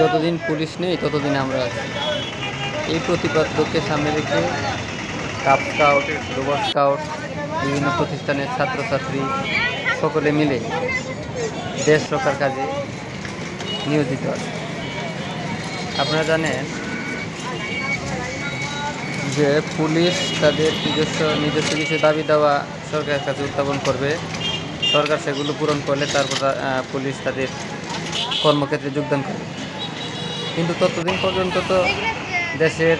যতদিন পুলিশ নেই, ততদিন আমরা আছি। এই প্রতিপাদ্যকে সামনে রেখে কাপ স্কাউট রোবট স্কাউট বিভিন্ন প্রতিষ্ঠানের ছাত্রছাত্রী সকলে মিলে দেশ রক্ষার কাজে নিয়োজিত আছে। আপনারা জানেন যে পুলিশ তাদের নিজস্ব নিজস্ব কিছু দাবি দেওয়া সরকারের কাছে উত্থাপন করবে। সরকার সেগুলো পূরণ করলে তারপর পুলিশ তাদের কর্মক্ষেত্রে যোগদান করবে। কিন্তু ততদিন পর্যন্ত তো দেশের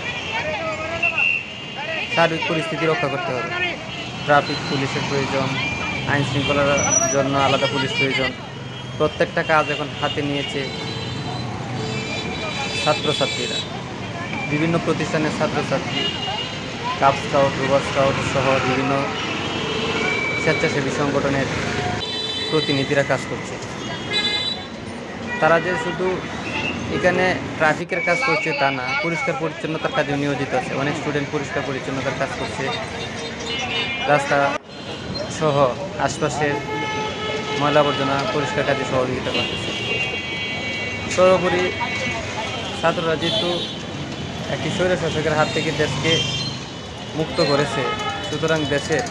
সার্বিক পরিস্থিতি রক্ষা করতে হবে। ট্রাফিক, পুলিশের প্রয়োজন, আইন শৃঙ্খলার জন্য আলাদা পুলিশ প্রয়োজন। প্রত্যেকটা কাজ এখন হাতে নিয়েছে ছাত্রছাত্রীরা। বিভিন্ন প্রতিষ্ঠানের ছাত্রছাত্রী, কাপ স্কাউট রোবার স্কাউট সহ বিভিন্ন স্বেচ্ছাসেবী সংগঠনের প্রতিনিধিরা কাজ করছে। তারা যে শুধু এখানে ট্রাফিকের কাজ করছে তা না, পরিষ্কার পরিচ্ছন্নতার কাজে নিয়োজিত আছে। অনেক স্টুডেন্ট পরিষ্কার পরিচ্ছন্নতার কাজ করছে। রাস্তা সহ আশপাশের ময়লা আবর্জনা পরিষ্কার কাজে সহযোগিতা করতেছে। সর্বোপরি ছাত্ররা যেহেতু একটি স্বৈর শাসকের হাত থেকে দেশকে মুক্ত করেছে, সুতরাং দেশের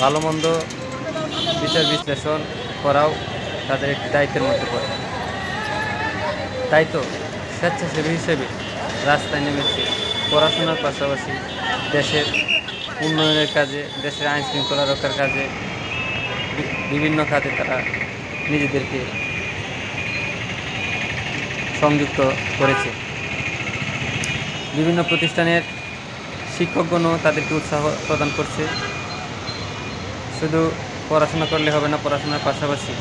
ভালো মন্দ বিচার বিশ্লেষণ করাও তাদের একটি দায়িত্বের মধ্যে পড়ে। তাই তো স্বেচ্ছাসেবী হিসেবে রাস্তায় নেমেছে। পড়াশোনার পাশাপাশি দেশের উন্নয়নের কাজে, দেশের আইন শৃঙ্খলা রক্ষার কাজে বিভিন্ন খাতে তারা নিজেদেরকে সংযুক্ত করেছে। বিভিন্ন প্রতিষ্ঠানের শিক্ষকগণও তাদেরকে উৎসাহ প্রদান করছে। শুধু পড়াশোনা করলে হবে না, পড়াশোনার পাশাপাশি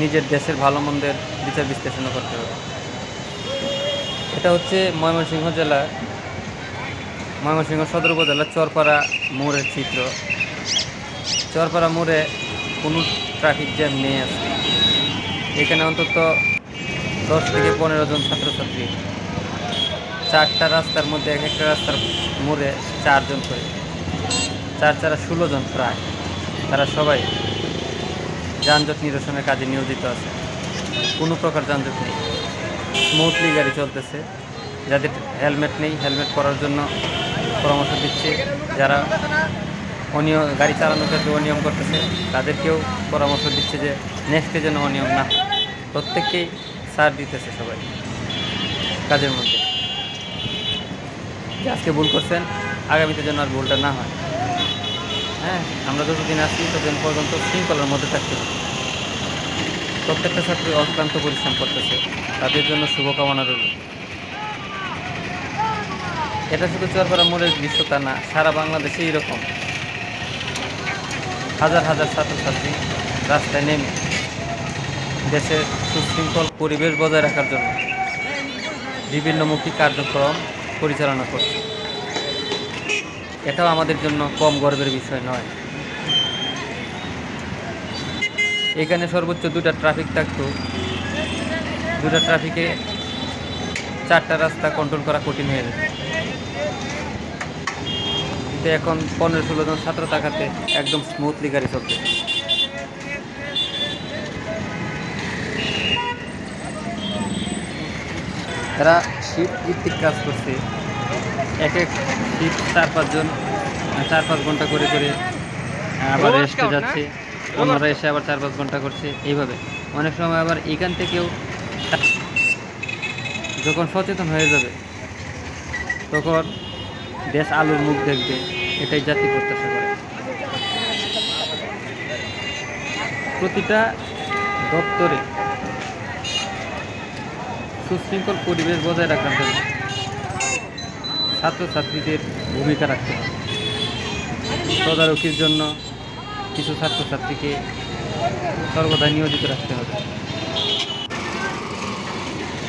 নিজের দেশের ভালো মন্দের বিচার বিশ্লেষণও করতে হবে। এটা হচ্ছে ময়মনসিংহ জেলার ময়মনসিংহ সদর উপজেলার চরপাড়া মোড়ের চিত্র। চরপাড়া মোড়ে কোনো ট্রাফিক জ্যাম নেই আছে এখানে অন্তত দশ থেকে পনেরো জন ছাত্রছাত্রী। চারটা রাস্তার মধ্যে এক একটা রাস্তার মোড়ে চারজন করে। চার চারা ষোলো জন প্রায়। তারা সবাই যানজট নিরসনের কাজে নিয়োজিত আছে। কোনো প্রকার যানজট নেই। স্মুথলি গাড়ি চলতেছে। যাদের হেলমেট নেই হেলমেট পরার জন্য পরামর্শ দিচ্ছে। যারা অনিয়ম, গাড়ি চালানোর ক্ষেত্রে অনিয়ম করতেছে, তাদেরকেও পরামর্শ দিচ্ছে যে নেক্সটে যেন অনিয়ম না। প্রত্যেককেই সার দিতেছে সবাই কাজের মধ্যে। যে আজকে ভুল করছেন, আগামীতে যেন আর ভুলটা না হয়। হ্যাঁ আমরা যতদিন আসি ততদিন পর্যন্ত শৃঙ্খলার মধ্যে থাকতে হবে। প্রত্যেকটা ছাত্রী অক্লান্ত পরিশ্রম করতেছে। তাদের জন্য শুভকামনা রইল। এটা শুধু চরপাড়া মোড়ের দৃশ্য তা না, সারা বাংলাদেশে এরকম হাজার হাজার ছাত্রছাত্রী রাস্তায় নেমে দেশের সুশৃঙ্খল পরিবেশ বজায় রাখার জন্য বিভিন্নমুখী কার্যক্রম পরিচালনা করছে। এটাও আমাদের জন্য কম গর্বের বিষয় নয়। এখানে সর্বোচ্চ দুটা ট্রাফিক থাকতো। দুটা ট্রাফিকে চারটা রাস্তা কন্ট্রোল করা কঠিন হয়ে যেত কিন্তু এখন পনেরো ষোলো জন ছাত্র থাকাতে একদম স্মুথলি গাড়ি চলছে। তারা শীত ভিত্তিক কাজ করছে। এক এক শীত চার পাঁচজন চার পাঁচ ঘণ্টা করে করে আবার রেস্টে যাচ্ছে। অন্যরা এসে আবার চার পাঁচ ঘণ্টা করছে এইভাবে। অনেক সময় আবার এখান থেকেও যখন সচেতন হয়ে যাবে, তখন দেশ আলুর মুখ দেখবে, এটাই জাতি প্রত্যাশা করে। প্রতিটা দপ্তরে সুশৃঙ্খল পরিবেশ বজায় রাখার জন্য ছাত্রছাত্রীদের ভূমিকা রাখতে হবে। তদারকির জন্য কিছু ছাত্রছাত্রীকে সর্বদা নিয়োজিত রাখতে হবে।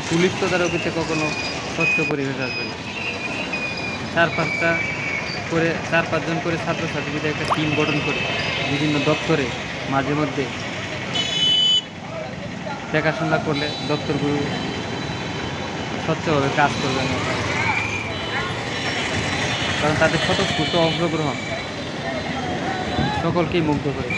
পুলিশ তদারকিতে কখনো স্বচ্ছ পরিবেশ আসবে না। চার পাঁচটা করে, চার পাঁচজন করে ছাত্রছাত্রীদের একটা টিম গঠন করে, বিভিন্ন দপ্তরে মাঝে মধ্যে দেখাশোনা করলে দপ্তরগুলো স্বচ্ছভাবে কাজ করবে না। কারণ তাদের স্বতঃস্ফূর্ত অংশগ্রহণ সকলকেই মুগ্ধ করে